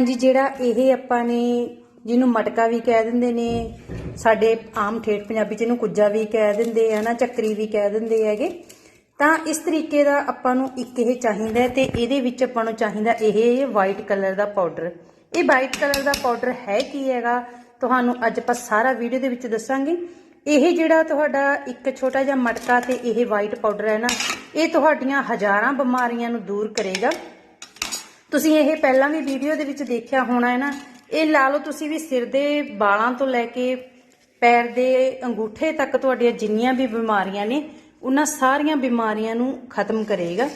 ਹਾਂਜੀ, ਜਿਹੜਾ ਇਹ ਆਪਾਂ ਨੇ ਜਿਹਨੂੰ ਮਟਕਾ ਵੀ ਕਹਿ ਦਿੰਦੇ ਨੇ, ਸਾਡੇ ਆਮ ਠੇਠ ਪੰਜਾਬੀ ਚ ਇਹਨੂੰ ਕੁੱਜਾ ਵੀ ਕਹਿ ਦਿੰਦੇ ਆ ਨਾ, ਚੱਕਰੀ ਵੀ ਕਹਿ ਦਿੰਦੇ ਹੈਗੇ। ਤਾਂ ਇਸ ਤਰੀਕੇ ਦਾ ਆਪਾਂ ਨੂੰ ਇੱਕ ਇਹ ਚਾਹੀਦਾ ਹੈ ਤੇ ਇਹਦੇ ਵਿੱਚ ਆਪਾਂ ਨੂੰ ਚਾਹੀਦਾ ਇਹ ਵਾਈਟ ਕਲਰ ਦਾ ਪਾਊਡਰ ਇਹ ਵਾਈਟ ਕਲਰ ਦਾ ਪਾਊਡਰ ਹੈ ਕੀ ਹੈਗਾ? ਤੁਹਾਨੂੰ ਅੱਜ ਆਪਾਂ ਸਾਰਾ ਵੀਡੀਓ ਦੇ ਵਿੱਚ ਦੱਸਾਂਗੇ। ਇਹ ਜਿਹੜਾ ਤੁਹਾਡਾ ਇੱਕ ਛੋਟਾ ਜਿਹਾ ਮਟਕਾ ਤੇ ਇਹ ਵਾਈਟ ਪਾਊਡਰ ਹੈ ਨਾ, ਇਹ ਤੁਹਾਡੀਆਂ ਹਜ਼ਾਰਾਂ ਬਿਮਾਰੀਆਂ ਨੂੰ ਦੂਰ ਕਰੇਗਾ। ਤੁਸੀਂ ਇਹ ਪਹਿਲਾਂ ਵੀ ਵੀਡੀਓ ਦੇ ਵਿੱਚ ਦੇਖਿਆ ਹੋਣਾ ਹੈ ਨਾ, ਇਹ ਲਾ ਲਓ ਤੁਸੀਂ ਵੀ ਸਿਰ ਦੇ ਵਾਲਾਂ ਤੋਂ ਲੈ ਕੇ ਪੈਰ ਦੇ ਅੰਗੂਠੇ ਤੱਕ ਤੁਹਾਡੀਆਂ ਜਿੰਨੀਆਂ ਵੀ ਬਿਮਾਰੀਆਂ ਨੇ, ਉਹਨਾਂ ਸਾਰੀਆਂ ਬਿਮਾਰੀਆਂ ਨੂੰ ਖਤਮ ਕਰੇਗਾ।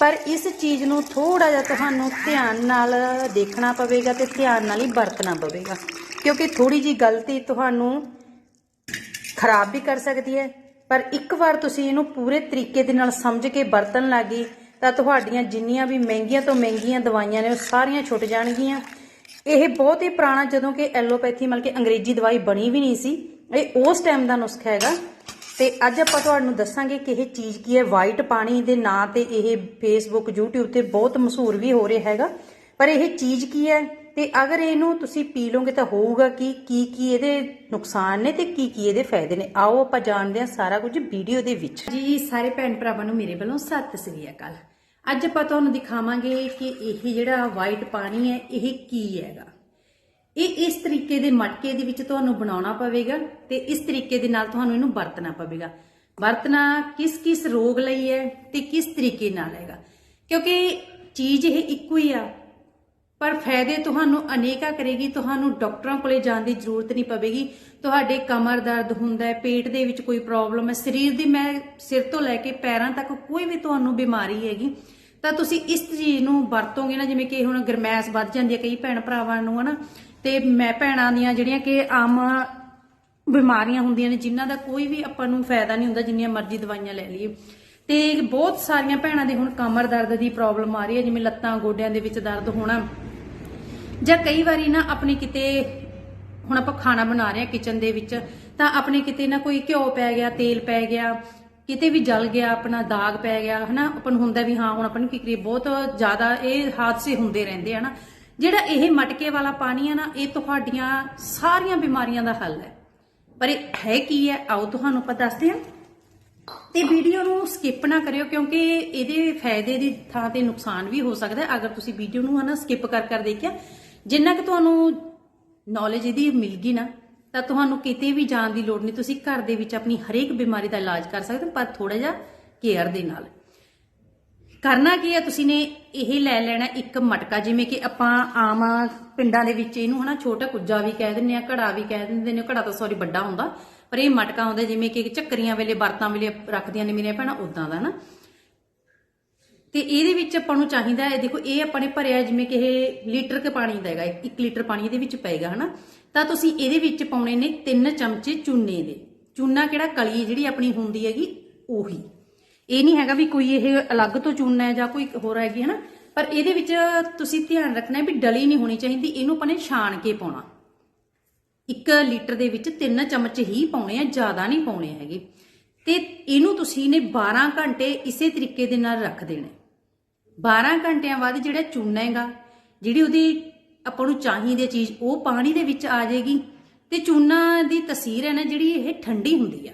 ਪਰ ਇਸ ਚੀਜ਼ ਨੂੰ ਥੋੜਾ ਜਿਹਾ ਤੁਹਾਨੂੰ ਧਿਆਨ ਨਾਲ ਦੇਖਣਾ ਪਵੇਗਾ ਤੇ ਧਿਆਨ ਨਾਲ ਹੀ ਵਰਤਣਾ ਪਵੇਗਾ। ਕਿਉਂਕਿ ਥੋੜੀ ਜੀ ਗਲਤੀ ਤੁਹਾਨੂੰ ਖਰਾਬ ਵੀ ਕਰ ਸਕਦੀ ਹੈ, ਪਰ ਇੱਕ ਵਾਰ ਤੁਸੀਂ ਇਹਨੂੰ ਪੂਰੇ ਤਰੀਕੇ ਦੇ ਨਾਲ ਸਮਝ ਕੇ ਵਰਤਣ ਲੱਗੀ ਤਾਂ ਤੁਹਾਡੀਆਂ ਜਿੰਨੀਆਂ ਵੀ ਮਹਿੰਗੀਆਂ ਤੋਂ ਮਹਿੰਗੀਆਂ ਦਵਾਈਆਂ ਨੇ ਉਹ ਸਾਰੀਆਂ ਛੁੱਟ ਜਾਣਗੀਆਂ। ਇਹ ਬਹੁਤ ਹੀ ਪੁਰਾਣਾ ਜਦੋਂ ਕਿ ਐਲੋਪੈਥੀ ਮਤਲਬ ਕਿ ਅੰਗਰੇਜ਼ੀ ਦਵਾਈ ਬਣੀ ਵੀ ਨਹੀਂ ਸੀ। ਇਹ ਉਸ ਟਾਈਮ ਦਾ ਨੁਸਖਾ ਹੈਗਾ। ਤੇ ਅੱਜ ਆਪਾਂ ਤੁਹਾਨੂੰ ਦੱਸਾਂਗੇ ਕਿ ਇਹ ਚੀਜ਼ ਕੀ ਹੈ। ਵਾਈਟ ਪਾਣੀ ਦੇ ਨਾਂ ਤੇ ਇਹ ਫੇਸਬੁੱਕ YouTube ਤੇ ਬਹੁਤ ਮਸ਼ਹੂਰ ਵੀ ਹੋ ਰਿਹਾ ਹੈਗਾ। ਪਰ ਇਹ ਚੀਜ਼ ਕੀ ਹੈ? ਤੇ ਅਗਰ ਇਹਨੂੰ ਤੁਸੀਂ ਪੀ ਲਓਗੇ ਤਾਂ ਹੋਊਗਾ ਕਿ ਕੀ ਕੀ ਇਹਦੇ ਨੁਕਸਾਨ ਨੇ ਤੇ ਕੀ ਕੀ ਇਹਦੇ ਫਾਇਦੇ ਨੇ। ਆਓ ਆਪਾਂ ਜਾਣਦੇ ਹਾਂ ਸਾਰਾ ਕੁਝ ਵੀਡੀਓ ਦੇ ਵਿੱਚ। ਜੀ, ਸਾਰੇ ਭੈਣ ਭਰਾਵਾਂ ਨੂੰ ਮੇਰੇ ਵੱਲੋਂ ਸਤਿ ਸ੍ਰੀ ਅਕਾਲ। ਅੱਜ ਆਪਾਂ ਤੁਹਾਨੂੰ ਦਿਖਾਵਾਂਗੇ ਕਿ ਇਹ ਜਿਹੜਾ ਵਾਈਟ ਪਾਣੀ ਹੈ, ਇਹ ਕੀ ਹੈਗਾ। ਇਹ ਇਸ ਤਰੀਕੇ ਦੇ ਮਟਕੇ ਦੇ ਵਿੱਚ ਤੁਹਾਨੂੰ ਬਣਾਉਣਾ ਪਵੇਗਾ ਤੇ ਇਸ ਤਰੀਕੇ ਦੇ ਨਾਲ ਤੁਹਾਨੂੰ ਇਹਨੂੰ ਵਰਤਣਾ ਪਵੇਗਾ। ਵਰਤਣਾ ਕਿਸ ਕਿਸ ਰੋਗ ਲਈ ਹੈ ਤੇ ਕਿਸ ਤਰੀਕੇ ਨਾਲ ਹੈਗਾ। ਕਿਉਂਕਿ ਚੀਜ਼ ਇਹ ਇੱਕੋ ਹੀ ਆ ਪਰ ਫਾਇਦੇ ਤੁਹਾਨੂੰ ਅਨੇਕਾਂ ਕਰੇਗੀ, ਤੁਹਾਨੂੰ ਡਾਕਟਰਾਂ ਕੋਲੇ ਜਾਣ ਦੀ ਜ਼ਰੂਰਤ ਨਹੀਂ ਪਵੇਗੀ। ਤੁਹਾਡੇ ਕਮਰ ਦਰਦ ਹੁੰਦਾ ਹੈ, ਪੇਟ ਦੇ ਵਿੱਚ ਕੋਈ ਪ੍ਰੋਬਲਮ ਹੈ, ਸਰੀਰ ਦੀ ਮੈਂ ਸਿਰ ਤੋਂ ਲੈ ਕੇ ਪੈਰਾਂ ਤੱਕ ਕੋਈ ਵੀ ਤੁਹਾਨੂੰ ਬਿਮਾਰੀ ਹੈਗੀ, ਤਾਂ ਤੁਸੀਂ ਇਸ ਚੀਜ਼ ਨੂੰ ਵਰਤੋਗੇ ਨਾ, ਜਿਵੇਂ ਕਿ ਹੁਣ ਗਰਮੈਸ਼ ਵੱਧ ਜਾਂਦੀ ਹੈ ਕਈ ਭੈਣ ਭਰਾਵਾਂ ਨੂੰ, ਹਨਾ? ਤੇ ਮੈਂ ਭੈਣਾਂ ਦੀਆਂ ਜਿਹੜੀਆਂ ਕਿ ਆਮ ਬਿਮਾਰੀਆਂ ਹੁੰਦੀਆਂ ਨੇ, ਜਿਨ੍ਹਾਂ ਦਾ ਕੋਈ ਵੀ ਆਪਾਂ ਨੂੰ ਫਾਇਦਾ ਨਹੀਂ ਹੁੰਦਾ, ਜਿੰਨੀਆਂ ਮਰਜ਼ੀ ਦਵਾਈਆਂ ਲੈ ਲਈਏ। ਤੇ ਬਹੁਤ ਸਾਰੀਆਂ ਭੈਣਾਂ ਦੇ ਹੁਣ ਕਮਰ ਦਰਦ ਦੀ ਪ੍ਰੋਬਲਮ ਆ ਰਹੀ ਹੈ, ਜਿਵੇਂ ਲੱਤਾਂ ਗੋਡਿਆਂ ਦੇ ਵਿੱਚ ਦਰਦ ਹੋਣਾ। ਜਾਂ ਕਈ ਵਾਰੀ ਨਾ ਆਪਣੇ ਕਿਤੇ, ਹੁਣ ਆਪਾਂ ਖਾਣਾ ਬਣਾ ਰਹੇ ਹਾਂ ਕਿਚਨ ਦੇ ਵਿੱਚ, ਤਾਂ ਆਪਣੇ ਕਿਤੇ ਨਾ ਕੋਈ ਘਿਓ ਪੈ ਗਿਆ, ਤੇਲ ਪੈ ਗਿਆ, ਕਿਤੇ ਵੀ ਜਲ ਗਿਆ, ਆਪਣਾ ਦਾਗ ਪੈ ਗਿਆ, ਹਨਾ, ਆਪਾਂ ਨੂੰ ਹੁੰਦਾ ਵੀ ਹਾਂ, ਹੁਣ ਆਪਾਂ ਨੂੰ ਕੀ ਕਰੀਏ, ਬਹੁਤ ਜ਼ਿਆਦਾ ਇਹ ਹਾਦਸੇ ਹੁੰਦੇ ਰਹਿੰਦੇ ਆ ਨਾ। ਜਿਹੜਾ ਇਹ ਮਟਕੇ ਵਾਲਾ ਪਾਣੀ ਹੈ ਨਾ, ਇਹ ਤੁਹਾਡੀਆਂ ਸਾਰੀਆਂ ਬਿਮਾਰੀਆਂ ਦਾ ਹੱਲ ਹੈ। ਪਰ ਇਹ ਹੈ ਕੀ ਹੈ? ਆਓ ਤੁਹਾਨੂੰ ਆਪਾਂ ਦੱਸਦੇ ਹਾਂ। ਤੇ ਵੀਡੀਓ ਨੂੰ ਸਕਿਪ ਨਾ ਕਰਿਓ, ਕਿਉਂਕਿ ਇਹਦੇ ਫਾਇਦੇ ਦੀ ਥਾਂ ਤੇ ਨੁਕਸਾਨ ਵੀ ਹੋ ਸਕਦਾ ਅਗਰ ਤੁਸੀਂ ਵੀਡੀਓ ਨੂੰ ਹਨਾ ਸਕਿਪ ਕਰ ਕਰ ਦੇਖਿਆ ਜਿੰਨਾ ਕਿ ਤੁਹਾਨੂੰ ਨੌਲੇਜ ਇਹਦੀ ਮਿਲ ਗਈ ਨਾ ਤਾਂ ਤੁਹਾਨੂੰ ਕਿਤੇ ਵੀ ਜਾਣ ਦੀ ਲੋੜ ਨਹੀਂ। ਤੁਸੀਂ ਘਰ ਦੇ ਵਿੱਚ ਆਪਣੀ ਹਰੇਕ ਬਿਮਾਰੀ ਦਾ ਇਲਾਜ ਕਰ ਸਕਦੇ ਹੋ, ਪਰ ਥੋੜਾ ਜਿਹਾ ਕੇਅਰ ਦੇ ਨਾਲ। ਕਰਨਾ ਕੀ ਹੈ ਤੁਸੀਂ ਨੇ ਇਹ ਲੈ ਲੈਣਾ ਇੱਕ ਮਟਕਾ ਜਿਵੇਂ ਕਿ ਆਪਾਂ ਆਮ ਪਿੰਡਾਂ ਦੇ ਵਿੱਚ ਇਹਨੂੰ ਹਨਾ ਛੋਟਾ ਕੁੱਜਾ ਵੀ ਕਹਿ ਦਿੰਦੇ ਆ ਘੜਾ ਵੀ ਕਹਿ ਦਿੰਦੇ ਨੇ। ਘੜਾ ਤਾਂ ਸੌਰੀ ਵੱਡਾ ਹੁੰਦਾ ਪਰ ਇਹ ਮਟਕਾ ਹੁੰਦਾ ਜਿਵੇਂ ਕਿ ਚੱਕਰੀਆਂ ਵੇਲੇ ਵਰਤਾਂ ਵੇਲੇ ਰੱਖਦੀਆਂ ਨੇ ਮੇਰੀਆਂ ਭੈਣਾਂ ਉਦਾਂ ਦਾ ਨਾ। ਤੇ ਇਹਦੇ ਵਿੱਚ ਆਪਾਂ ਨੂੰ ਚਾਹੀਦਾ ਹੈ, ਦੇਖੋ, ਇਹ ਆਪਾਂ ਨੇ ਭਰਿਆ ਜਿਵੇਂ ਕਿ ਇਹ ਲੀਟਰ ਕੇ ਪਾਣੀ ਦਾ ਹੈਗਾ 1 ਲੀਟਰ ਪਾਣੀ ਇਹਦੇ ਵਿੱਚ ਪਏਗਾ, ਹਨਾ? ਤਾਂ ਤੁਸੀਂ ਇਹਦੇ ਵਿੱਚ ਪਾਉਣੇ ਨੇ 3 ਚਮਚੇ ਚੂਨੇ ਦੇ। ਚੂਨਾ ਕਿਹੜਾ? ਕਲੀ ਜਿਹੜੀ ਆਪਣੀ ਹੁੰਦੀ ਹੈਗੀ, ਉਹੀ। ਇਹ ਨਹੀਂ ਹੈਗਾ ਵੀ ਕੋਈ ਇਹ ਅਲੱਗ ਤੋਂ ਚੂਨਾ ਹੈ ਜਾਂ ਕੋਈ ਹੋਰ ਹੈਗੀ, ਹਨਾ? ਪਰ ਇਹਦੇ ਵਿੱਚ ਤੁਸੀਂ ਧਿਆਨ ਰੱਖਣਾ ਹੈ ਵੀ ਡਲੀ ਨਹੀਂ ਹੋਣੀ ਚਾਹੀਦੀ, ਇਹਨੂੰ ਆਪਾਂ ਨੇ ਛਾਣ ਕੇ ਪਾਉਣਾ। 1 ਲੀਟਰ ਦੇ ਵਿੱਚ 3 ਚਮਚ ਹੀ ਪਾਉਣੇ ਆ, ਜ਼ਿਆਦਾ ਨਹੀਂ ਪਾਉਣੇ ਹੈਗੇ। ਤੇ ਇਹਨੂੰ ਤੁਸੀਂ ਨੇ 12 ਘੰਟੇ ਇਸੇ ਤਰੀਕੇ ਦੇ ਨਾਲ ਰੱਖ ਦੇਣਾ। 12 ਘੰਟਿਆਂ ਬਾਅਦ ਜਿਹੜਾ ਚੂਨਾ ਹੈਗਾ, ਜਿਹੜੀ ਉਹਦੀ ਆਪਾਂ ਨੂੰ ਚਾਹੀਦੀ ਚੀਜ਼, ਉਹ ਪਾਣੀ ਦੇ ਵਿੱਚ ਆ ਜਾਏਗੀ ਤੇ ਚੂਨਾ ਦੀ ਤਸੀਰ ਹੈ ਨਾ, ਜਿਹੜੀ ਇਹ ਠੰਡੀ ਹੁੰਦੀ ਆ।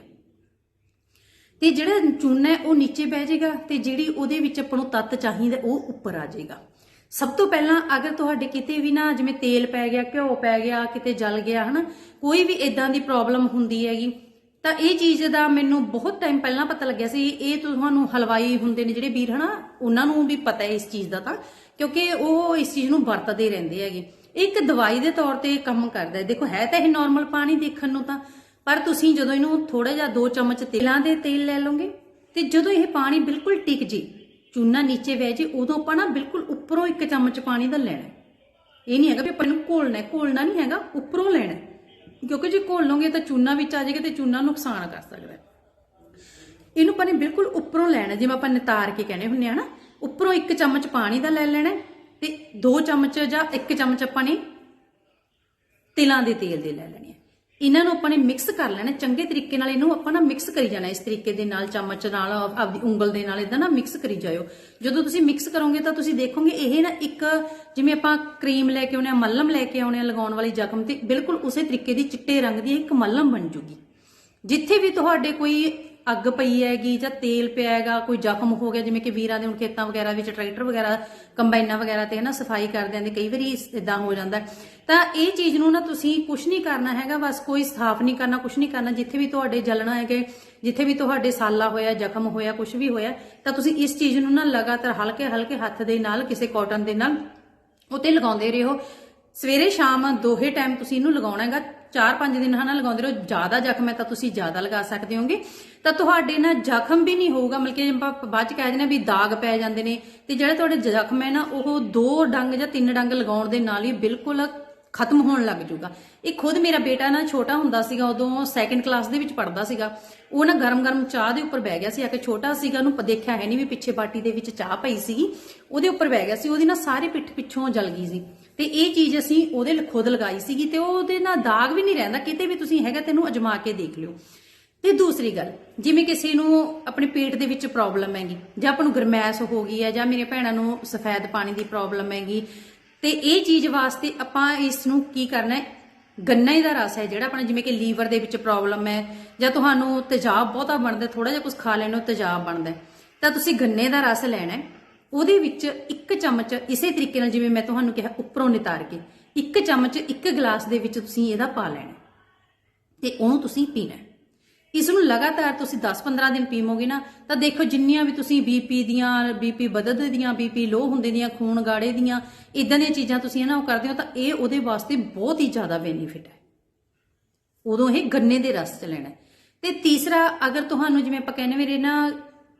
ਤੇ ਜਿਹੜਾ ਚੂਨਾ ਹੈ ਉਹ ਨੀਚੇ ਬਹਿ ਜਾਏਗਾ ਤੇ ਜਿਹੜੀ ਉਹਦੇ ਵਿੱਚ ਆਪਾਂ ਨੂੰ ਤੱਤ ਚਾਹੀਦਾ ਉਹ ਉੱਪਰ ਆ ਜਾਏਗਾ। ਸਭ ਤੋਂ ਪਹਿਲਾਂ ਅਗਰ ਤੁਹਾਡੇ ਕਿਤੇ ਵੀ ਨਾ, ਜਿਵੇਂ ਤੇਲ ਪੈ ਗਿਆ, ਘਿਓ ਪੈ ਗਿਆ, ਕਿਤੇ ਜਲ ਗਿਆ, ਹਨਾ, ਕੋਈ ਵੀ ਇਦਾਂ ਦੀ ਪ੍ਰੋਬਲਮ ਹੁੰਦੀ ਹੈਗੀ ਤਾਂ ਇਹ ਚੀਜ਼ ਦਾ ਮੈਨੂੰ ਬਹੁਤ ਟਾਈਮ ਪਹਿਲਾਂ ਪਤਾ ਲੱਗਿਆ ਸੀ। ਇਹ ਤੁਹਾਨੂੰ ਹਲਵਾਈ ਹੁੰਦੇ ਨੇ ਜਿਹੜੇ ਵੀਰ, ਹਨਾ? ਉਹਨਾਂ ਨੂੰ ਵੀ ਪਤਾ ਹੈ ਇਸ ਚੀਜ਼ ਦਾ ਤਾਂ, ਕਿਉਂਕਿ ਉਹ ਇਸ ਚੀਜ਼ ਨੂੰ ਵਰਤਦੇ ਰਹਿੰਦੇ ਹੈਗੇ। ਇਹ ਇੱਕ ਦਵਾਈ ਦੇ ਤੌਰ ਤੇ ਕੰਮ ਕਰਦਾ ਹੈ। ਦੇਖੋ, ਹੈ ਤਾਂ ਇਹ ਨਾਰਮਲ ਪਾਣੀ ਦੇਖਣ ਨੂੰ ਤਾਂ, ਪਰ ਤੁਸੀਂ ਜਦੋਂ ਇਹਨੂੰ ਥੋੜਾ ਜਿਹਾ 2 ਚਮਚ ਤੇਲਾਂ ਦੇ ਤੇਲ ਲੈ ਲਓਗੇ, ਤੇ ਜਦੋਂ ਇਹ ਪਾਣੀ ਬਿਲਕੁਲ ਟਿਕ ਜੇ, ਚੂਨਾ ਨੀਚੇ ਬਹਿ ਜੇ, ਉਦੋਂ ਆਪਾਂ ਨਾ ਬਿਲਕੁਲ ਉੱਪਰੋਂ ਇੱਕ ਚਮਚ ਪਾਣੀ ਦਾ ਲੈਣਾ ਇਹ ਨਹੀਂ ਹੈਗਾ ਵੀ ਆਪਾਂ ਇਹਨੂੰ ਘੋਲਣਾ ਘੋਲਣਾ ਨਹੀਂ ਹੈਗਾ, ਉੱਪਰੋਂ ਲੈਣਾ ਕਿਉਂਕਿ ਜੇ ਘੋਲ ਲਓਗੇ ਤਾਂ ਚੂਨਾ ਵਿੱਚ ਆ ਜਾਏਗਾ ਤੇ ਚੂਨਾ ਨੁਕਸਾਨ ਕਰ ਸਕਦਾ ਹੈ। ਇਹਨੂੰ ਆਪਾਂ ਨੇ ਬਿਲਕੁਲ ਉੱਪਰੋਂ ਲੈਣਾ, ਜਿਵੇਂ ਆਪਾਂ ਨਿਤਾਰ ਕੇ ਕਹਿੰਦੇ ਹੁੰਨੇ ਆ ਨਾ, ਉੱਪਰੋਂ ਇੱਕ ਚਮਚ ਪਾਣੀ ਦਾ ਲੈ ਲੈਣਾ ਹੈ ਤੇ 2 ਚਮਚ ਜਾਂ ਇੱਕ ਚਮਚ ਆਪਾਂ ਨੇ ਤਿਲਾਂ ਦੇ ਤੇਲ ਦੇ ਲੈ ਲੈਣੇ ਆ। ਇਹਨਾਂ ਨੂੰ ਆਪਾਂ ਨੇ ਮਿਕਸ ਕਰ ਲੈਣਾ, ਚੰਗੇ ਤਰੀਕੇ ਨਾਲ ਇਹਨੂੰ ਆਪਾਂ ਨਾ ਮਿਕਸ ਕਰੀ ਜਾਣਾ, ਇਸ ਤਰੀਕੇ ਦੇ ਨਾਲ ਚਮਚ ਨਾਲ, ਆਪਦੀ ਉਂਗਲ ਦੇ ਨਾਲ ਇਦਾਂ ਨਾ ਮਿਕਸ ਕਰੀ ਜਾਇਓ। ਜਦੋਂ ਤੁਸੀਂ ਮਿਕਸ ਕਰੋਗੇ ਤਾਂ ਤੁਸੀਂ ਦੇਖੋਗੇ ਇਹ ਨਾ ਇੱਕ ਜਿਵੇਂ ਆਪਾਂ ਕਰੀਮ ਲੈ ਕੇ ਆਉਣੇ ਆ, ਮੱਲਮ ਲੈ ਕੇ ਆਉਣੇ ਆ ਲਗਾਉਣ ਵਾਲੀ ਜ਼ਖਮ ਤੇ ਬਿਲਕੁਲ ਉਸੇ ਤਰੀਕੇ ਦੀ ਚਿੱਟੇ ਰੰਗ ਦੀ ਇੱਕ ਮੱਲਮ ਬਣ ਜੂਗੀ। ਜਿੱਥੇ ਵੀ ਤੁਹਾਡੇ ਕੋਈ ਅੱਗ ਪਈ ਹੈਗੀ ਜਾਂ ਤੇਲ ਪਿਆ ਹੈਗਾ, ਕੋਈ ਜ਼ਖਮ ਹੋ ਗਿਆ, ਜਿਵੇਂ ਕਿ ਵੀਰਾਂ ਦੇ ਹੁਣ ਖੇਤਾਂ ਵਗੈਰਾ ਵਿੱਚ ਟਰੈਕਟਰ ਵਗੈਰਾ, ਕੰਬਾਈਨਾਂ ਵਗੈਰਾ ਤੇ ਨਾ ਸਫ਼ਾਈ ਕਰਦੇ ਆਂ ਕਈ ਵਾਰੀ ਇਦਾਂ ਹੋ ਜਾਂਦਾ। ਤਾਂ ਇਹ ਚੀਜ਼ ਨੂੰ ਨਾ ਤੁਸੀਂ ਕੁਝ ਨਹੀਂ ਕਰਨਾ ਹੈਗਾ, ਬਸ ਕੋਈ ਸਾਫ਼ ਨਹੀਂ ਕਰਨਾ ਕੁਝ ਨਹੀਂ ਕਰਨਾ, ਜਿੱਥੇ ਵੀ ਤੁਹਾਡੇ ਜਲਣਾ ਹੈਗੇ, ਜਿੱਥੇ ਵੀ ਤੁਹਾਡੇ ਸਾਲਾ ਹੋਇਆ, ਜ਼ਖਮ ਹੋਇਆ ਕੁਝ ਵੀ ਹੋਇਆ, ਤਾਂ ਤੁਸੀਂ ਇਸ ਚੀਜ਼ ਨੂੰ ਨਾ ਲਗਾਤਾਰ ਹਲਕੇ ਹਲਕੇ ਹੱਥ ਦੇ ਨਾਲ, ਕਿਸੇ ਕਾਟਨ ਦੇ ਨਾਲ, ਉਤੇ ਲਗਾਉਂਦੇ ਰਹੋ। ਸਵੇਰੇ ਸ਼ਾਮ ਦੋਹੇ ਟਾਈਮ ਤੁਸੀਂ ਇਹਨੂੰ ਲਗਾਉਣਾ ਹੈਗਾ 4-5 ਦਿਨ ਹਨਾ ਲਗਾਉਂਦੇ ਰਹੋ, ਜ਼ਿਆਦਾ ਜ਼ਖਮ ਹੈ ਤਾਂ ਤੁਸੀਂ ਜ਼ਿਆਦਾ ਲਗਾ ਸਕਦੇ ਹੋਗੇ। ਤਾਂ ਤੁਹਾਡੇ ਨਾ ਜ਼ਖਮ ਵੀ ਨਹੀਂ ਹੋਊਗਾ, ਮਤਲਬ ਬਾਅਦ ਚ ਕਹਿ ਦਿੰਦੇ ਹਾਂ ਵੀ ਦਾਗ ਪੈ ਜਾਂਦੇ ਨੇ, ਤੇ ਜਿਹੜੇ ਤੁਹਾਡੇ ਜ਼ਖਮ ਹੈ ਨਾ, ਉਹ ਦੋ ਡੰਗ ਜਾਂ ਤਿੰਨ ਡੰਗ ਲਗਾਉਣ ਦੇ ਨਾਲ ਹੀ ਬਿਲਕੁਲ ਖਤਮ ਹੋਣ ਲੱਗ ਜੂਗਾ ਇਹ ਖੁਦ ਮੇਰਾ ਬੇਟਾ ਨਾ ਛੋਟਾ ਹੁੰਦਾ ਸੀਗਾ, ਉਦੋਂ ਸੈਕੰਡ ਕਲਾਸ ਦੇ ਵਿੱਚ ਪੜਦਾ ਸੀਗਾ। ਉਹ ਨਾ ਗਰਮ-ਗਰਮ ਚਾਹ ਦੇ ਉੱਪਰ ਬਹਿ ਗਿਆ ਸੀ, ਆ ਕੇ ਛੋਟਾ ਸੀਗਾ, ਉਹਨੂੰ ਦੇਖਿਆ ਹੈ ਨਹੀਂ ਵੀ ਪਿੱਛੇ ਬਾਟੀ ਦੇ ਵਿੱਚ ਚਾਹ ਪਈ ਸੀਗੀ। ਉਹਦੇ ਉੱਪਰ ਬਹਿ ਗਿਆ ਸੀ, ਉਹਦੀ ਨਾ ਸਾਰੀ ਪਿੱਠ ਪਿੱਛੋਂ ਜਲ ਗਈ ਸੀ। ਤੇ ਇਹ ਚੀਜ਼ ਅਸੀਂ ਉਹਦੇ ਖੁਦ ਲਗਾਈ ਸੀਗੀ ਤੇ ਉਹਦੇ ਨਾਲ ਦਾਗ ਵੀ ਨਹੀਂ ਰਹਿੰਦਾ। ਕਿਤੇ ਵੀ ਤੁਸੀਂ ਹੈਗਾ ਤੈਨੂੰ ਅਜਮਾ ਕੇ ਦੇਖ ਲਿਓ। ਤੇ ਦੂਸਰੀ ਗੱਲ, ਜਿਵੇਂ ਕਿਸੇ ਨੂੰ ਆਪਣੇ ਪੇਟ ਦੇ ਵਿੱਚ ਪ੍ਰੋਬਲਮ ਹੈਗੀ, ਜਾਂ ਆਪਾਂ ਨੂੰ ਗਰਮੈਸ਼ ਹੋ ਗਈ ਹੈ, ਜਾਂ ਮੇਰੇ ਭੈਣਾਂ ਨੂੰ ਸਫੈਦ ਪਾਣੀ ਦੀ ਪ੍ਰੋਬਲਮ ਹੈਗੀ, ਤੇ ਇਹ ਚੀਜ਼ ਵਾਸਤੇ ਆਪਾਂ ਇਸ ਨੂੰ ਕੀ ਕਰਨਾ ਹੈ? ਗੰਨੇ ਦਾ ਰਸ ਹੈ ਜਿਹੜਾ ਆਪਣਾ, ਜਿਵੇਂ ਕਿ ਲੀਵਰ ਦੇ ਵਿੱਚ ਪ੍ਰੋਬਲਮ ਹੈ, ਜਾਂ ਤੁਹਾਨੂੰ ਤੇਜ਼ਾਬ ਬਹੁਤਾ ਬਣਦਾ ਥੋੜਾ ਜਿਹਾ ਕੁਝ ਖਾ ਲੈਣੋ ਤੇਜ਼ਾਬ ਬਣਦਾ ਤਾਂ ਤੁਸੀਂ ਗੰਨੇ ਦਾ ਰਸ ਲੈਣਾ ਹੈ। ਉਹਦੇ ਵਿੱਚ ਇੱਕ ਚਮਚ ਇਸੇ ਤਰੀਕੇ ਨਾਲ ਜਿਵੇਂ ਮੈਂ ਤੁਹਾਨੂੰ ਕਿਹਾ ਉੱਪਰੋਂ ਨਿਤਾਰ ਕੇ, ਇੱਕ ਚਮਚ ਇੱਕ ਗਲਾਸ ਦੇ ਵਿੱਚ ਤੁਸੀਂ ਇਹਦਾ ਪਾ ਲੈਣਾ ਹੈ। ਤੇ ਉਹਨੂੰ ਤੁਸੀਂ ਪੀਣਾ ਇਸ ਨੂੰ ਲਗਾਤਾਰ ਤੁਸੀਂ 10-15 ਦਿਨ ਪੀਵੋਗੇ ਨਾ, ਤਾਂ ਦੇਖੋ ਜਿੰਨੀਆਂ ਵੀ ਤੁਸੀਂ ਬੀਪੀ ਦੀਆਂ ਬੀਪੀ ਵਧਦੇ ਦੀਆਂ ਬੀਪੀ ਲੋ ਹੁੰਦੇ ਦੀਆਂ, ਖੂਨ ਗਾੜੇ ਦੀਆਂ ਇਦਾਂ ਦੀਆਂ ਚੀਜ਼ਾਂ ਤੁਸੀਂ ਨਾ ਉਹ ਕਰਦੇ ਹੋ, ਤਾਂ ਇਹ ਉਹਦੇ ਵਾਸਤੇ ਬਹੁਤ ਹੀ ਜ਼ਿਆਦਾ ਬੈਨੀਫਿਟ ਹੈ ਉਦੋਂ ਇਹ ਗੰਨੇ ਦੇ ਰਸ ਚ ਲੈਣਾ ਹੈ। ਤੇ ਤੀਸਰਾ, ਅਗਰ ਤੁਹਾਨੂੰ ਜਿਵੇਂ ਆਪਾਂ ਕਹਿੰਦੇ ਮੇਰੇ ਨਾ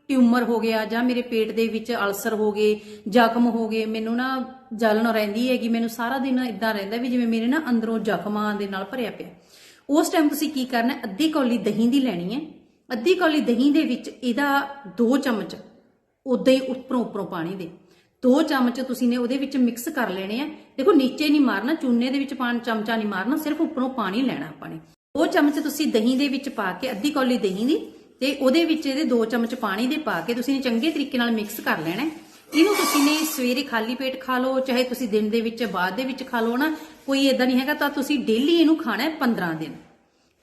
ਟਿਊਮਰ ਹੋ ਗਿਆ ਜਾਂ ਮੇਰੇ ਪੇਟ ਦੇ ਵਿੱਚ ਅਲਸਰ ਹੋ ਗਏ, ਜ਼ਖਮ ਹੋ ਗਏ, ਮੈਨੂੰ ਨਾ ਜਲਨ ਰਹਿੰਦੀ ਹੈਗੀ, ਮੈਨੂੰ ਸਾਰਾ ਦਿਨ ਇਦਾਂ ਰਹਿੰਦਾ ਵੀ ਜਿਵੇਂ ਮੇਰੇ ਨਾ ਅੰਦਰੋਂ ਜ਼ਖਮਾਂ ਦੇ ਨਾਲ ਭਰਿਆ ਪਿਆ। ਉਸ ਟਾਈਮ ਤੁਸੀਂ ਕੀ ਕਰਨਾ, ਅੱਧੀ ਕੌਲੀ ਦਹੀਂ ਦੀ ਲੈਣੀ ਹੈ, ਅੱਧੀ ਕੌਲੀ ਦਹੀਂ ਦੇ ਵਿੱਚ ਇਹਦਾ 2 ਚਮਚ ਉਦਾਂ ਹੀ ਉੱਪਰੋਂ ਉੱਪਰੋਂ ਪਾਣੀ ਦੇ। ਦੋ ਚਮਚ ਤੁਸੀਂ ਨੇ ਉਹਦੇ ਵਿੱਚ ਮਿਕਸ ਕਰ ਲੈਣੇ ਆ। ਦੇਖੋ, ਨੀਚੇ ਨਹੀਂ ਮਾਰਨਾ, ਚੂਨੇ ਦੇ ਵਿੱਚ ਪਾਣ, ਚਮਚਾ ਨਹੀਂ ਮਾਰਨਾ, ਸਿਰਫ ਉੱਪਰੋਂ ਪਾਣੀ ਲੈਣਾ ਆਪਾਂ ਨੇ। ਉਹ ਚਮਚ ਤੁਸੀਂ ਦਹੀਂ ਦੇ ਵਿੱਚ ਪਾ ਕੇ ਅੱਧੀ ਕੌਲੀ ਦਹੀਂ ਦੀ ਤੇ ਉਹਦੇ ਵਿੱਚ ਇਹਦੇ ਦੋ ਚਮਚ ਪਾਣੀ ਦੇ ਪਾ ਕੇ ਤੁਸੀਂ ਨੇ ਚੰਗੇ ਤਰੀਕੇ ਨਾਲ ਮਿਕਸ ਕਰ ਲੈਣਾ ਇਹਨੂੰ ਤੁਸੀਂ ਨੇ ਸਵੇਰੇ ਖਾਲੀ ਪੇਟ ਖਾ ਲਓ, ਚਾਹੇ ਤੁਸੀਂ ਦਿਨ ਦੇ ਵਿੱਚ, ਬਾਅਦ ਦੇ ਵਿੱਚ ਖਾ ਲਓ ਨਾ, ਕੋਈ ਇਦਾਂ ਨਹੀਂ ਹੈਗਾ, ਤਾਂ ਤੁਸੀਂ ਡੇਲੀ ਇਹਨੂੰ ਖਾਣਾ ਹੈ 15 ਦਿਨ।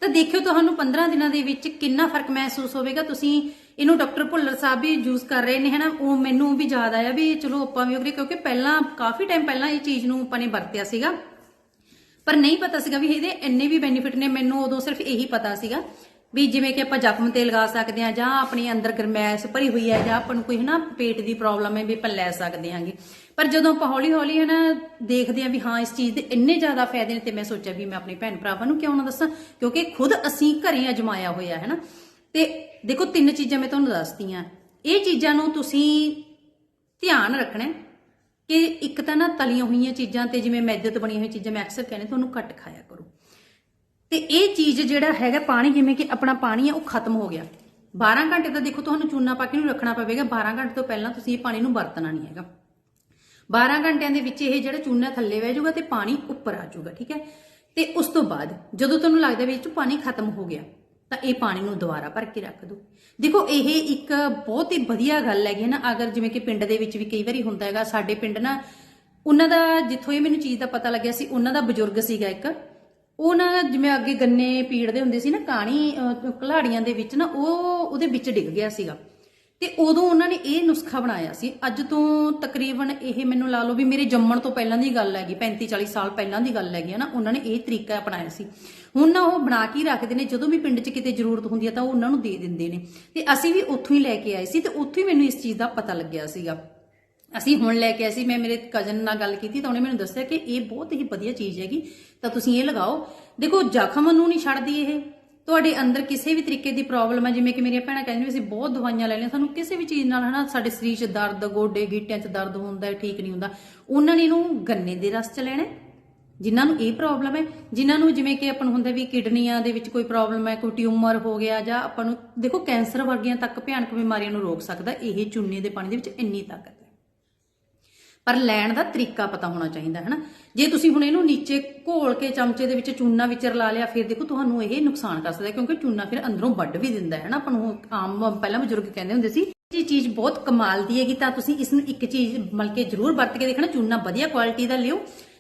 ਤਾਂ ਦੇਖਿਓ ਤੁਹਾਨੂੰ 15 ਦਿਨਾਂ ਦੇ ਵਿੱਚ ਕਿੰਨਾ ਫ਼ਰਕ ਮਹਿਸੂਸ ਹੋਵੇਗਾ। ਤੁਸੀਂ ਇਹਨੂੰ ਡਾਕਟਰ ਭੁੱਲਰ ਸਾਹਿਬ ਵੀ ਯੂਜ਼ ਕਰ ਰਹੇ ਨੇ, ਹਨਾ? ਉਹ ਮੈਨੂੰ ਵੀ ਯਾਦ ਆਇਆ ਵੀ ਚਲੋ ਆਪਾਂ ਵੀ ਉਹਦੇ ਕਿਉਂਕਿ ਪਹਿਲਾਂ, ਕਾਫੀ ਟਾਈਮ ਪਹਿਲਾਂ ਇਹ ਚੀਜ਼ ਨੂੰ ਆਪਾਂ ਨੇ ਵਰਤਿਆ ਸੀਗਾ। ਪਰ ਨਹੀਂ ਪਤਾ ਸੀਗਾ ਵੀ ਇਹਦੇ ਇੰਨੇ ਵੀ ਬੈਨੀਫਿਟ ਨੇ, ਮੈਨੂੰ ਉਦੋਂ ਸਿਰਫ ਇਹੀ ਪਤਾ ਸੀਗਾ। ਵੀ ਜਿਵੇਂ ਕਿ ਆਪਾਂ ਜ਼ਖਮ ਤੇ ਲਗਾ ਸਕਦੇ ਹਾਂ ਜਾਂ ਆਪਣੀ ਅੰਦਰ ਗਰਮੈਸ਼ ਭਰੀ ਹੋਈ ਹੈ ਜਾਂ ਆਪਾਂ ਨੂੰ ਕੋਈ ਹਨਾ ਪੇਟ ਦੀ ਪ੍ਰੋਬਲਮ ਹੈ ਵੀ ਆਪਾਂ ਲੈ ਸਕਦੇ ਹਾਂਗੇ। ਪਰ ਜਦੋਂ ਆਪਾਂ ਹੌਲੀ ਹੌਲੀ ਹਨਾ ਦੇਖਦੇ ਹਾਂ ਵੀ ਹਾਂ ਇਸ ਚੀਜ਼ ਦੇ ਇੰਨੇ ਜ਼ਿਆਦਾ ਫਾਇਦੇ ਨੇ ਤੇ ਮੈਂ ਸੋਚਿਆ ਵੀ ਮੈਂ ਆਪਣੇ ਭੈਣ ਭਰਾਵਾਂ ਨੂੰ ਕਿਉਂ ਨਾ ਦੱਸਾਂ, ਕਿਉਂਕਿ ਖੁਦ ਅਸੀਂ ਘਰੇ ਅਜਮਾਇਆ ਹੋਇਆ ਹੈ ਨਾ। ਤੇ ਦੇਖੋ ਤਿੰਨ ਚੀਜ਼ਾਂ ਮੈਂ ਤੁਹਾਨੂੰ ਦੱਸਦੀ ਦੱਸਤੀਆਂ। ਇਹ ਚੀਜ਼ਾਂ ਨੂੰ ਤੁਸੀਂ ਧਿਆਨ ਰੱਖਣਾ ਕਿ ਇੱਕ ਤਾਂ ਨਾ ਤਲੀਆਂ ਹੋਈਆਂ ਚੀਜ਼ਾਂ ਤੇ ਜਿਵੇਂ ਮੈਦੇ ਤੋਂ ਬਣੀਆਂ ਹੋਈਆਂ ਚੀਜ਼ਾਂ ਮੈਂ ਅਕਸਰ ਕਹਿੰਦੀ ਤੁਹਾਨੂੰ ਘੱਟ ਖਾਇਆ ਕਰੋ। ਤੇ ਇਹ ਚੀਜ਼ ਜਿਹੜਾ ਹੈਗਾ ਪਾਣੀ, ਜਿਵੇਂ ਕਿ ਆਪਣਾ ਪਾਣੀ ਹੈ ਉਹ ਖਤਮ ਹੋ ਗਿਆ। 12 ਘੰਟੇ ਤਾਂ ਦੇਖੋ ਤੁਹਾਨੂੰ ਚੂਨਾ ਪਾ ਕੇ ਨੂੰ ਰੱਖਣਾ ਪਵੇਗਾ। 12 ਘੰਟੇ ਤੋਂ ਪਹਿਲਾਂ ਤੁਸੀਂ ਇਹ ਪਾਣੀ ਨੂੰ ਵਰਤਣਾ ਨਹੀਂ ਹੈਗਾ। 12 ਘੰਟਿਆਂ ਦੇ ਵਿੱਚ ਇਹ ਜਿਹੜਾ ਚੂਨਾ ਥੱਲੇ ਬਹਿ ਜਾਊਗਾ ਤੇ ਪਾਣੀ ਉੱਪਰ ਆ ਜਾਊਗਾ, ਠੀਕ ਹੈ? ਤੇ ਉਸ ਤੋਂ ਬਾਅਦ ਜਦੋਂ ਤੁਹਾਨੂੰ ਲੱਗਦਾ ਵੀ ਇਹ 'ਚ ਪਾਣੀ ਖਤਮ ਹੋ ਗਿਆ, ਤਾਂ ਇਹ ਪਾਣੀ ਨੂੰ ਦੁਬਾਰਾ ਭਰ ਕੇ ਰੱਖ ਦਿਓ। ਦੇਖੋ, ਇਹ ਇੱਕ ਬਹੁਤ ਹੀ ਵਧੀਆ ਗੱਲ ਹੈਗੀ ਨਾ। ਅਗਰ ਜਿਵੇਂ ਕਿ ਪਿੰਡ ਦੇ ਵਿੱਚ ਵੀ ਕਈ ਵਾਰੀ ਹੁੰਦਾ ਹੈਗਾ, ਸਾਡੇ ਪਿੰਡ ਨਾ, ਉਹਨਾਂ ਦਾ, ਜਿੱਥੋਂ ਇਹ ਮੈਨੂੰ ਚੀਜ਼ ਦਾ ਪਤਾ ਲੱਗਿਆ ਸੀ, ਉਹਨਾਂ ਦਾ ਬਜ਼ੁਰਗ ਸੀਗਾ ਇੱਕ। ਉਹ ਨਾ ਜਿਵੇਂ ਅੱਗੇ ਗੰਨੇ ਪੀੜਦੇ ਹੁੰਦੇ ਸੀ ਨਾ, ਕਾਣੀ ਕਲਾੜੀਆਂ ਦੇ ਵਿੱਚ ਨਾ, ਉਹ ਉਹਦੇ ਵਿੱਚ ਡਿੱਗ ਗਿਆ ਸੀਗਾ। ਤੇ ਉਦੋਂ ਉਹਨਾਂ ਨੇ ਇਹ ਨੁਸਖਾ ਬਣਾਇਆ ਸੀ। ਅੱਜ ਤੋਂ ਤਕਰੀਬਨ ਇਹ ਮੈਨੂੰ ਲਾ ਲਓ ਵੀ ਮੇਰੇ ਜੰਮਣ ਤੋਂ ਪਹਿਲਾਂ ਦੀ ਗੱਲ ਹੈਗੀ 35 40 ਸਾਲ ਪਹਿਲਾਂ ਦੀ ਗੱਲ ਹੈਗੀ ਹੈ ਨਾ, ਉਹਨਾਂ ਨੇ ਇਹ ਤਰੀਕਾ ਅਪਣਾਇਆ ਸੀ। ਹੁਣ ਨਾ ਉਹ ਬਣਾ ਕੇ ਹੀ ਰੱਖਦੇ ਨੇ। ਜਦੋਂ ਵੀ ਪਿੰਡ 'ਚ ਕਿਤੇ ਜ਼ਰੂਰਤ ਹੁੰਦੀ ਹੈ ਤਾਂ ਉਹ ਉਹਨਾਂ ਨੂੰ ਦੇ ਦਿੰਦੇ ਨੇ। ਤੇ ਅਸੀਂ ਵੀ ਉੱਥੋਂ ਹੀ ਲੈ ਕੇ ਆਏ ਸੀ ਤੇ ਉੱਥੋਂ ਹੀ ਮੈਨੂੰ ਇਸ ਚੀਜ਼ ਦਾ ਪਤਾ ਲੱਗਿਆ ਸੀਗਾ। ਅਸੀਂ ਹੁਣ ਲੈ ਕੇ ਆਏ ਸੀ, ਮੈਂ ਮੇਰੇ ਕਜ਼ਨ ਨਾਲ ਗੱਲ ਕੀਤੀ ਤਾਂ ਉਹਨੇ ਮੈਨੂੰ ਦੱਸਿਆ ਕਿ ਇਹ ਬਹੁਤ ਹੀ ਵਧੀਆ ਚੀਜ਼ ਹੈਗੀ, ਤਾਂ ਤੁਸੀਂ ਇਹ ਲਗਾਓ। ਦੇਖੋ, ਜ਼ਖਮ ਨੂੰ ਨਹੀਂ ਛੱਡਦੀ ਇਹ। ਤੁਹਾਡੇ ਅੰਦਰ ਕਿਸੇ ਵੀ ਤਰੀਕੇ ਦੀ ਪ੍ਰੋਬਲਮ ਹੈ ਜਿਵੇਂ ਕਿ ਮੇਰੀਆਂ ਭੈਣਾਂ ਕਹਿੰਦੀਆਂ ਵੀ ਅਸੀਂ ਬਹੁਤ ਦਵਾਈਆਂ ਲੈ ਲਈਆਂ, ਸਾਨੂੰ ਕਿਸੇ ਵੀ ਚੀਜ਼ ਨਾਲ ਹਨਾ, ਸਾਡੇ ਸਰੀਰ 'ਚ ਦਰਦ, ਗੋਡੇ, ਗਿੱਟਿਆਂ 'ਚ ਦਰਦ ਹੁੰਦਾ ਹੈ ਠੀਕ ਨਹੀਂ ਹੁੰਦਾ। ਉਹਨਾਂ ਨੇ ਇਹਨੂੰ ਗੰਨੇ ਦੇ ਰਸ 'ਚ ਲੈਣਾ ਹੈ। ਜਿਨ੍ਹਾਂ ਨੂੰ ਇਹ ਪ੍ਰੋਬਲਮ ਹੈ, ਜਿਨ੍ਹਾਂ ਨੂੰ ਜਿਵੇਂ ਕਿ ਆਪਾਂ ਨੂੰ ਹੁੰਦਾ ਵੀ ਕਿਡਨੀਆਂ ਦੇ ਵਿੱਚ ਕੋਈ ਪ੍ਰੋਬਲਮ ਹੈ, ਕੋਈ ਟਿਊਮਰ ਹੋ ਗਿਆ ਜਾਂ ਆਪਾਂ ਨੂੰ, ਦੇਖੋ, ਕੈਂਸਰ ਵਰਗੀਆਂ ਤੱਕ ਭਿਆਨਕ ਬਿਮਾਰੀਆਂ ਨੂੰ ਰੋਕ ਸਕਦਾ, ਇਹ ਚੂਨੇ ਦੇ ਪਾਣੀ ਦੇ ਵਿੱਚ ਇੰਨੀ ਤਾਕਤ ਪਰ ਲੈਣ ਦਾ ਤਰੀਕਾ ਪਤਾ ਹੋਣਾ ਚਾਹੀਦਾ ਹੈ ਨਾ ਜੇ ਤੁਸੀਂ ਹੁਣ ਇਹਨੂੰ ਨੀਚੇ ਘੋਲ ਕੇ ਚਮਚੇ ਦੇ ਵਿੱਚ ਚੂਨਾ ਵਿੱਚ ਰਲਾ ਲਿਆ, ਫਿਰ ਦੇਖੋ ਤੁਹਾਨੂੰ ਇਹ ਨੁਕਸਾਨ ਕਰ ਸਕਦਾ, ਕਿਉਂਕਿ ਚੂਨਾ ਫਿਰ ਅੰਦਰੋਂ ਵੱਢ ਵੀ ਦਿੰਦਾ ਹੈ ਨਾ ਆਪਾਂ ਨੂੰ ਆਮ, ਪਹਿਲਾਂ ਬਜ਼ੁਰਗ ਕਹਿੰਦੇ ਹੁੰਦੇ ਸੀ ਇਹ ਚੀਜ਼ ਬਹੁਤ ਕਮਾਲ ਦੀ ਹੈਗੀ, ਤਾਂ ਤੁਸੀਂ ਇਸ ਨੂੰ ਇੱਕ ਚੀਜ਼ ਮਲ ਕੇ ਜ਼ਰੂਰ ਵਰਤ ਕੇ ਦੇਖਣਾ, ਚੂਨਾ ਵਧੀਆ ਕੁਆਲਿਟੀ ਦਾ ਲਿਓ।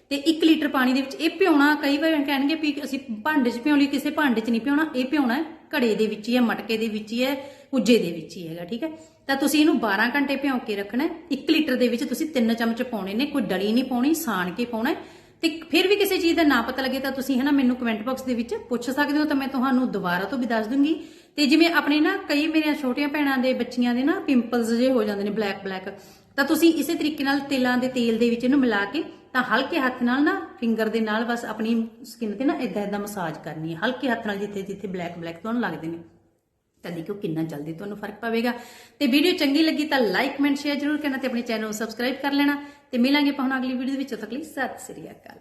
ਤੇ 1 ਲੀਟਰ ਪਾਣੀ ਦੇ ਵਿੱਚ ਇਹ ਪਿਉਣਾ ਕਈ ਵਾਰ ਕਹਿਣਗੇ ਵੀ ਅਸੀਂ ਭਾਂਡੇ 'ਚ ਪਿਉਣ ਲਈ ਕਿਸੇ ਭਾਂਡੇ 'ਚ ਨਹੀਂ ਭਿਉਣਾ, ਇਹ ਭਿਉਣਾ ਹੈ। ਘੜੇ ਦੇ ਵਿੱਚ ਹੀ ਹੈ, ਮਟਕੇ ਦੇ ਵਿੱਚ ਹੀ ਹੈ ਕੁੱਜੇ ਦੇ ਵਿੱਚ ਹੀ ਹੈਗਾ, ਠੀਕ ਹੈ? ਤਾਂ ਤੁਸੀਂ ਇਹਨੂੰ 12 ਘੰਟੇ ਭਿਉਂ ਕੇ ਰੱਖਣਾ ਹੈ। 1 ਲੀਟਰ ਦੇ ਵਿੱਚ ਤੁਸੀਂ 3 ਚਮਚ ਪਾਉਣੇ ਨੇ, ਕੋਈ ਡਲੀ ਨਹੀਂ ਪਾਉਣੀ, ਸਾਣ ਕੇ ਪਾਉਣਾ ਤੇ ਫਿਰ ਵੀ ਕਿਸੇ ਚੀਜ਼ ਦਾ ਨਾ ਪਤਾ ਲੱਗੇ ਤਾਂ ਤੁਸੀਂ ਹੈ ਨਾ ਮੈਨੂੰ ਕਮੈਂਟ ਬਾਕਸ ਦੇ ਵਿੱਚ ਪੁੱਛ ਸਕਦੇ ਹੋ, ਤਾਂ ਮੈਂ ਤੁਹਾਨੂੰ ਦੁਬਾਰਾ ਤੋਂ ਵੀ ਦੱਸ ਦੂੰਗੀ। ਤੇ ਜਿਵੇਂ ਆਪਣੇ ਨਾ ਕਈ ਮੇਰੀਆਂ ਛੋਟੀਆਂ ਭੈਣਾਂ ਦੇ ਬੱਚੀਆਂ ਦੇ ਨਾ ਪਿੰਪਲਸ ਜੇ ਹੋ ਜਾਂਦੇ ਨੇ ਬਲੈਕ ਬਲੈਕ, ਤਾਂ ਤੁਸੀਂ ਇਸੇ ਤਰੀਕੇ ਨਾਲ ਤਿਲਾਂ ਦੇ ਤੇਲ ਦੇ ਵਿੱਚ ਇਹਨੂੰ ਮਿਲਾ ਕੇ ਤਾਂ ਹਲਕੇ ਹੱਥ ਨਾਲ ਨਾ ਫਿੰਗਰ ਦੇ ਨਾਲ ਬਸ ਆਪਣੀ ਸਕਿਨ ਤੇ ਨਾ ਇਦਾਂ ਇਦਾਂ ਮਸਾਜ ਕਰਨੀ ਹੈ। ਹਲਕੇ ਹੱਥ ਨਾਲ ਜਿੱਥੇ ਜਿੱਥੇ ਬਲੈਕ ਬਲੈਕ ਤੁਹਾਨੂੰ ਲੱਗਦੇ ਨੇ। ਤਾਂ ਦੇਖੋ ਕਿੰਨਾ ਜਲਦੀ ਤੁਹਾਨੂੰ ਫ਼ਰਕ ਪਵੇਗਾ। ਤੇ ਵੀਡੀਓ ਚੰਗੀ ਲੱਗੀ ਤਾਂ ਲਾਈਕ ਕਮੈਂਟ ਸ਼ੇਅਰ ਜ਼ਰੂਰ ਕਰਨਾ ਤੇ ਆਪਣੇ ਚੈਨਲ ਨੂੰ ਸਬਸਕ੍ਰਾਈਬ ਕਰ ਲੈਣਾ। ਤੇ ਮਿਲਾਂਗੇ ਆਪਾਂ ਹੁਣ ਅਗਲੀ ਵੀਡੀਓ ਦੇ ਵਿੱਚ। ਤੱਕ ਲਈ ਸਤਿ ਸ੍ਰੀ ਅਕਾਲ।